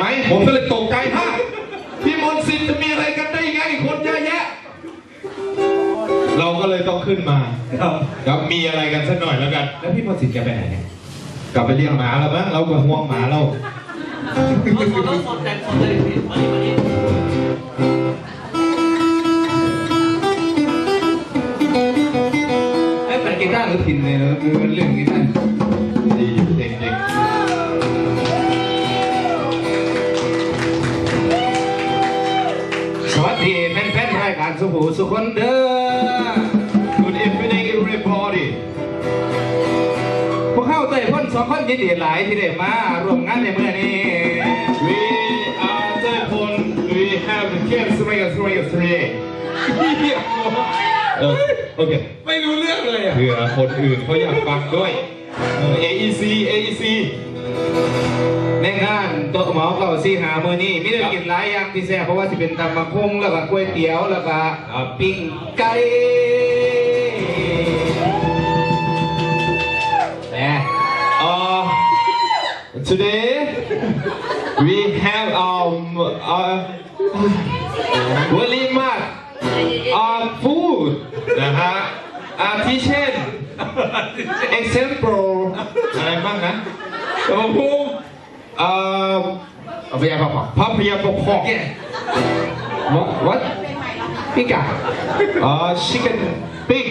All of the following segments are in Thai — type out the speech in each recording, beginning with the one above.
ไหมผมก็เลยตกใจฮะพี่มนต์สิทธิ์จะมีอะไรกันได้ยังไงคนเยอะแยะ เราก็เลยต้องขึ้นมาครับครับมีอะไรกันสักหน่อยแล้วกัน แล้วพี่มนต์สิทธิ์แกไปไหนเนี่ยกลับไปเลี้ยงหมาแล้วมั้งเราก็ห่วงหมาเรารถสดแต่งสดเลยพี่มานี่มานี่ไอ้เป็นกีตาร์หรือพินเนี่ยแล้วคือเรื่องกีตาร์ดีอยู่จริงๆายการสุภูสุคนเด้อ Good evening everybody พวกเข้าเตยพ่นสองคนยินดีหลายที่ได้มาร่วมงานในเมื่อนี้ We are the one we have the kids three three three เออโอเคไม่รู้เรื่องเลยอะเผื่อคนอื่นเขาอยากฟังด้วยเออ AEC AEC ใน งานโต๊ะหมอเก่าซีหาเมื่อนี้มีเรื่องกินหลายอย่างที่แซ่บเพราะว่าจะเป็นตำบักหุ่งแล้วก็ก๋วยเตี๋ยวแล้วก็ปิ้งไก่แหม Uh, today we have um uh, very much uh, food นะฮะ uh, kitchen example อะไรบ้างนะโอ้โหเอ่อเอาไปยาพอพอพัพยาปกครอง วัดวัดปิ้งไก่เอ่อ chicken pig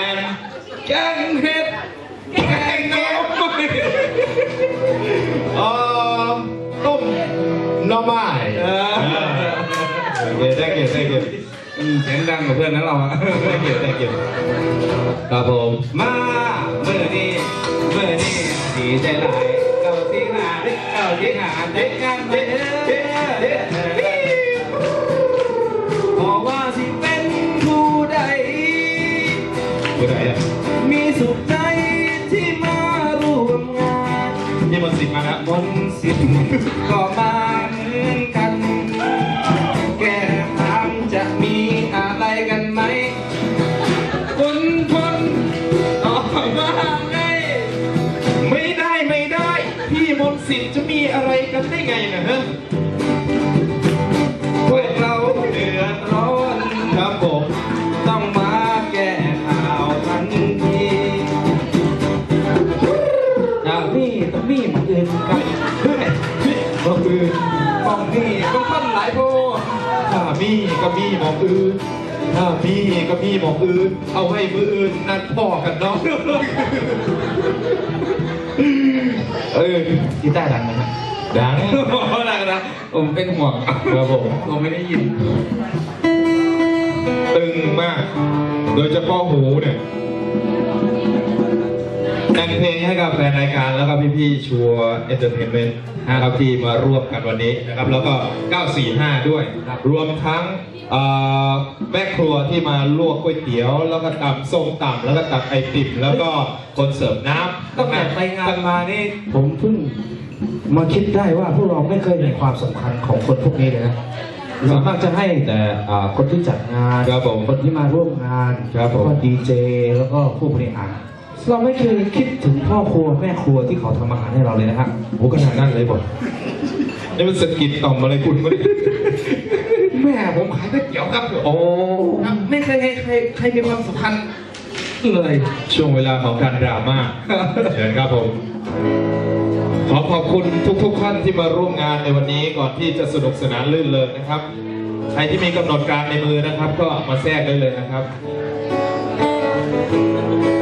and แกงเห็ดแกงนกเอ่อต้มหน่อไม้เออโอเค thank you thank you อืมเสียงดังกับเพื่อนนั้นเราอะ thank you thank you ครับผม มาเมื่อนี้เมื่อนี้ดีใจหลาย เก้าที่หาเก้าที่หาได้กันเด้อขอว่าสิเป็นผู้ใดผู้ใดอะมีสุขใจที่มาร่วมงานนี่มันสิมาแล้วมนสิก็มา สิทธิ์จะมีอะไรกันได้ไงนะฮะพวกเราเดือดร้อนครับผมต้องมาแก้ข่าวทันทีอย่ามีต้องมีหมันอื่นกันก็คือต้องมีต้องปั้นหลายโพถ้ามีก็มีหมองอื่นถ้ามีก็มีหมองอื่น เอาให้มืออื่นนัดพ่อกันเนาะ เออกีตาร์ดังไหมครับดังดังนะผมเป็นห่วงครับผมผมไม่ได้ยิน ตึงมาก โดยเฉพาะหูเนี่ย แต่งเพลงให้กับแฟนรายการแล้วก็พี่ๆชัวเอนเตอร์เทนเมนต์นะครับที่มาร่วมกันวันนี้นะครับ แล้วก็ 945 ด้วยครับรวมทั้งเอ่อแม่ครัวที่มาลวกก๋วยเตี๋ยว แล้วก็ตำส้มตำแล้วก็ตักไอติมแล้วก็คนเสิร์ฟน้ำตั้งแต่ไปงานมานี่ผมเพิ่งมาคิดได้ว่าพวกเราไม่เคยเห็นความสำคัญของคนพวกนี้เลยนะส่วนมากจะให้แต่อ่าคนที่จัดงานครับผมคนที่มาร่วมงานครับผมแล้วก็ดีเจ แล้วก็ผู้บริหาร เราไม่เคยคิดถึงพ่อครัวแม่ครัวที่เขาทำอาหารให้เราเลยนะฮะโอ้ขนาดนั้นเลยบ่นี่มันสะกิดต่อมอะไรคุณวะเนี่ยแม่ผมขายก๋วยเตี๋ยวครับโอ้ครับไม่เคยให้ใครใครมีความสำคัญเลยช่วงเวลาของการดราม่าเชิญครับผม ขอขอบคุณทุกๆท่านที่มาร่วมงานในวันนี้ก่อนที่จะสนุกสนานลื่นเริงนะครับ ใครที่มีกำหนดการในมือนะครับ ก็มาแทรกได้เลยนะครับแบบ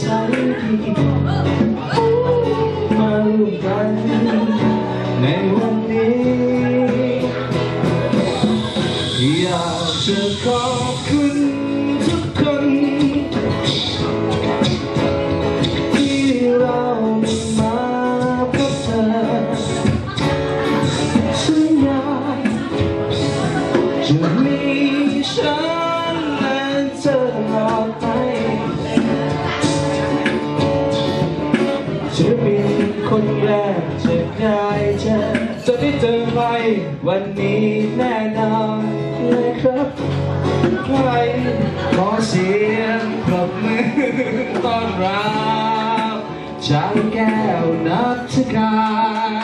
ศัยที่มาร่วมกันในวันนี้ อยากจะขอบคุณทุกคน ที่เรามาพบเธอสัญญาจะมีฉันและเธอตลอดไป ได้วันนี้แน่นอนเลยครับใครขอเสียงปรบมือต้อนรับจางแก้วนัทการ